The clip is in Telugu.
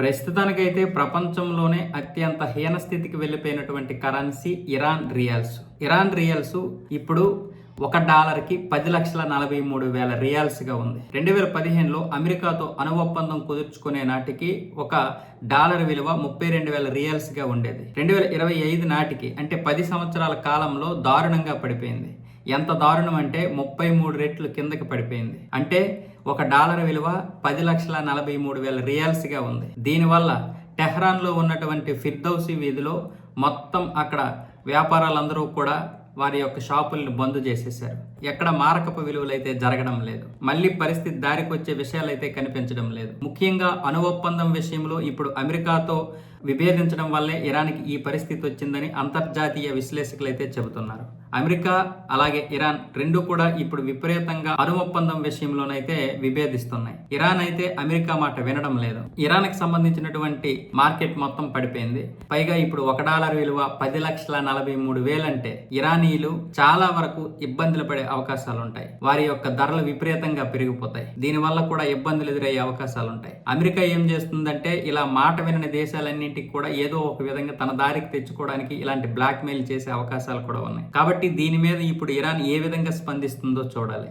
ప్రస్తుతానికైతే ప్రపంచంలోనే అత్యంత హీన స్థితికి వెళ్ళిపోయినటువంటి currency Iran rials. Iran rials ఇప్పుడు ఒక డాలర్కి పది లక్షల నలభై మూడు వేల రియాల్స్గా ఉంది. రెండు వేల పదిహేనులో అమెరికాతో అణు ఒప్పందం కుదుర్చుకునే నాటికి ఒక డాలర్ విలువ ముప్పై రెండు వేల రియాల్స్గా ఉండేది. రెండు వేల ఇరవై ఐదు నాటికి అంటే పది సంవత్సరాల కాలంలో దారుణంగా పడిపోయింది. ఎంత దారుణం అంటే ముప్పై మూడు రెట్లు కిందకి పడిపోయింది. అంటే ఒక డాలర్ విలువ పది లక్షల నలభై మూడు వేల రియాల్స్గా ఉంది. దీనివల్ల టెహ్రాన్లో ఉన్నటువంటి ఫిర్దౌసి వీధిలో మొత్తం అక్కడ వ్యాపారాలందరూ కూడా వారి యొక్క షాపుల్ని బంద్ చేసేశారు. ఎక్కడ మారకపు విలువలు అయితే జరగడం లేదు. మళ్ళీ పరిస్థితి దారికి వచ్చే విషయాలు అయితే కనిపించడం లేదు. ముఖ్యంగా అణు ఒప్పందం విషయంలో ఇప్పుడు అమెరికాతో విభేదించడం వల్లే ఇరాన్కి ఈ పరిస్థితి వచ్చిందని అంతర్జాతీయ విశ్లేషకులు అయితే చెబుతున్నారు. అమెరికా అలాగే ఇరాన్ రెండు కూడా ఇప్పుడు విపరీతంగా అణు ఒప్పందం విషయంలోనైతే విభేదిస్తున్నాయి. ఇరాన్ అయితే అమెరికా మాట వినడం లేదు. ఇరాన్కి సంబంధించినటువంటి మార్కెట్ మొత్తం పడిపోయింది. పైగా ఇప్పుడు ఒక డాలర్ విలువ పది లక్షల నలభై మూడు వేలంటే ఇరానీలు చాలా వరకు ఇబ్బందులు పడే అవకాశాలు ఉంటాయి వారి యొక్క ధరలు విపరీతంగా పెరిగిపోతాయి. దీనివల్ల కూడా ఇబ్బందులు ఎదురయ్యే అవకాశాలు ఉంటాయి అమెరికా ఏం చేస్తుందంటే ఇలా మాట వినని దేశాలన్నింటికి కూడా ఏదో ఒక విధంగా తన దారికి తెచ్చుకోవడానికి ఇలాంటి బ్లాక్ మెయిల్ చేసే అవకాశాలు కూడా ఉన్నాయి. కాబట్టి కాబట్టి దీని మీద ఇప్పుడు ఇరాన్ ఏ విధంగా స్పందిస్తుందో చూడాలి.